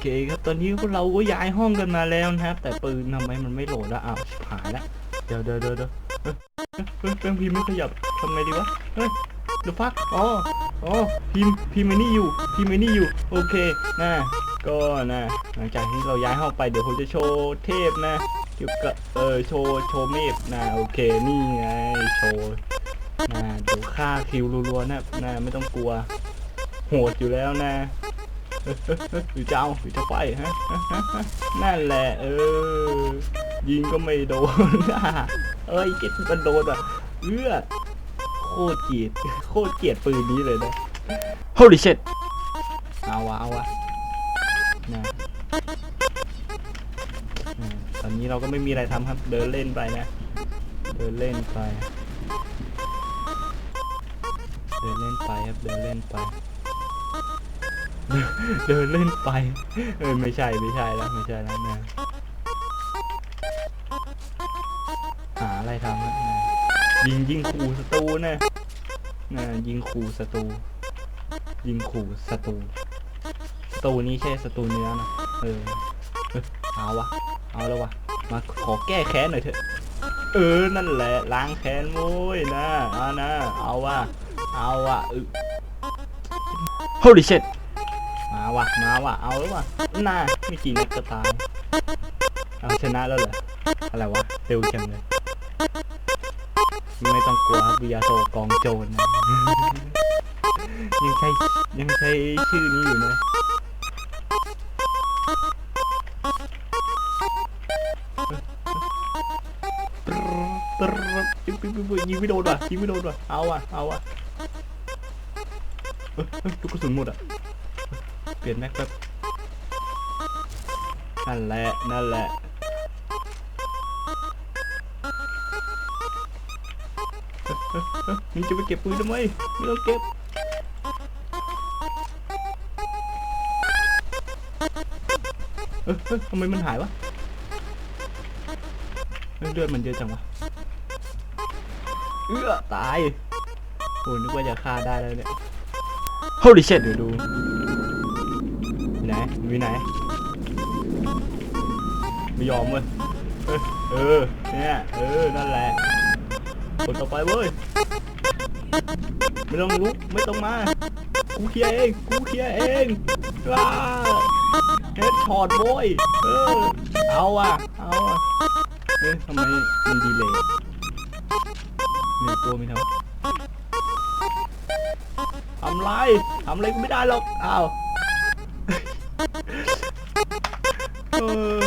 เคครับตอนนี้พวกเราก็ย้ายห้องกันมาแล้วนะครับ แต่ปืนทำไมมันไม่โหลดอะอ้าวหายแล้วเดี๋ยวเดี๋ยวเดี๋ยวเดี๋ยวเฮ้ยเฮ้ยเฮ้ยเฮ้ยพิมพ์ไม่ขยับทำไงดีวะเฮ้ยเดี๋ยวฟักอ๋ออ๋อพิมพ์พิมพ์ไอ้นี่อยู่พิมพ์ไอ้นี่อยู่โอเคนะก็นะหลังจากที่เราย้ายห้องไปเดี๋ยวผมจะโชว์เทพนะเกี่ยวกับเออโชว์โชว์เมฟนะโอเคนี่ไงโชว์นะเดี๋ยวฆ่าคิวรัวๆนะนะไม่ต้องกลัวโหดอยู่แล้วนะ หรือจะเอาหรือจะไปฮะนั่นแหละเออ ยิงก็ไม่โดนเอ้ยเก็ตมันโดนอะเอื้อโคตรเกลียดโคตรเกลียดปืนนี้เลยนะ Holy shit เอาวะเอาวะนะนะตอนนี้เราก็ไม่มีอะไรทำครับ เดินเล่นไปนะ เดินเล่นไป เดินเล่นไปครับ เดินเล่นไป เดินเล่นไป เออไม่ใช่ไม่ใช่แล้วไม่ใช่แล้วนะหาอะไรทำนะยิงยิงขู่ศัตรูนะนะยิงขู่ศัตรูยิงขู่ศัตรูศัตรูนี่ใช่ศัตรูเนื้อนะเออเอ้าวะเอาแล้ววะมาขอแก้แค้นหน่อยเถอะเออนั่นแหละล้างแค้นโว้ยนะเอานะเอาวะเอาวะเออ Holy shit ว่ะมาว่ะเอาแล้วว่ะน่าไม่กี่นัดก็ตายเอาชนะแล้วเหรออะไรวะเร็วจังเลยไม่ต้องกลัวครับวิยาโซกองโจรนะยังใช้ยังใช้ชื่อนี้อยู่นะตรึ๊ดตรึ๊ดปิ๊บปิ๊บปิ๊บยิงไม่โดนว่ะยิงไม่โดนว่ะเอาว่ะเอาว่ะเฮ้ยเฮ้ยลูกกระสุนหมดอะ ปลี่ยนแม็กแป๊บนั่นแหละ นั่นแหละ มึงจะไปเก็บปืนทำไมไม่ต้องเก็บเออทำไมมันหายวะเอ้ยเลือดมันเยอะจังวะ เอื้อตาย โอ้นึกว่าจะฆ่าได้แล้วเนี่ย Holy shit เดี๋ยวดู ไหนอยู่ไหน ไม่ยอมเว้ยเออ เนี่ย เออ นั่นแหละคนต่อไปเว้ย ไม่ต้องลุก ไม่ต้องมา กูเคลียร์เอง กูเคลียร์เองว้าเฮดช็อตโว้ย เออ เอาอะ เอาอะเอ๊ะทำไมมันดีเลยมีตัวมีเท่าทำไร ทำอะไรก็ไม่ได้หรอก อ้าว เออ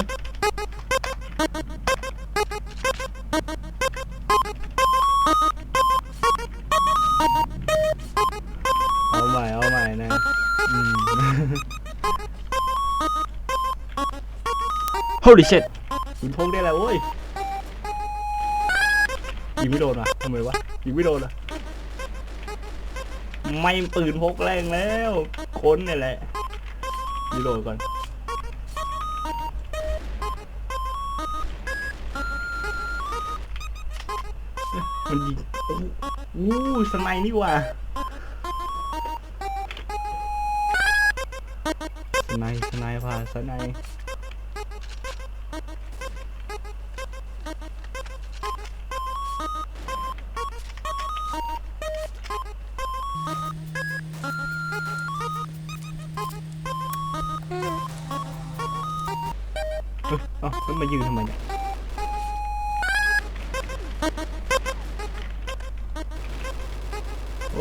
เอาใหม่เอาใหม่นะอืม Holy shit ยิงพงได้แล้วเว้ยยิงไม่โดนอะทำไมวะยิงไม่โดนอะไม่ปืนพกแรงแล้ว ค้นนี่แหละรีโหลดก่อน มันยิงอู้สไนนี่ว่าสไนสไนด์ผ่าสไนด์เอ้ยเอ้าแล้วมายืนทำไมเนี่ย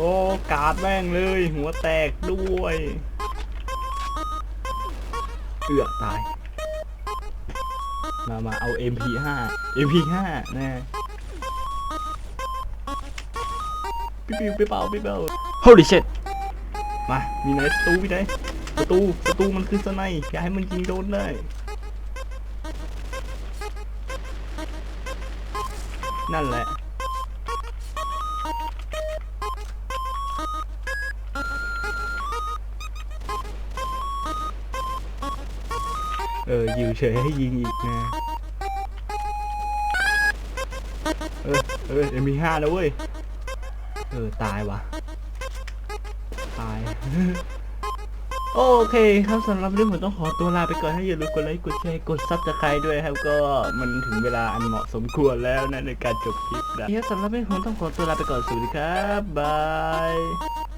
โอ้กาดแม่งเลย หัวแตกด้วยเอือกตาย มามาเอา MP5 MP5 นะปิ๊บปิ๊บปิ๊บเป่าปิ๊บเป่า Holy shit มา มีไหนประตูมีไหนประตูประตูมันคือสไนอย่าให้มันยิงโดนได้นั่นแหละ เอออยู่เฉยให้ยิงอีกนะเออเออเอ็มพีห้านะเว้ย เออ ตายวะตาย โอเคครับสำหรับเรื่องผมต้องขอตัวลาไปก่อนให้อย่าลืมกดไลค์กดแชร์กดซับสไครต์ด้วยครับก็มันถึงเวลาอันเหมาะสมควรแล้วนะในการจบคลิปนะสำหรับเรื่องผมต้องขอตัวลาไปก่อนสวัสดีครับบาย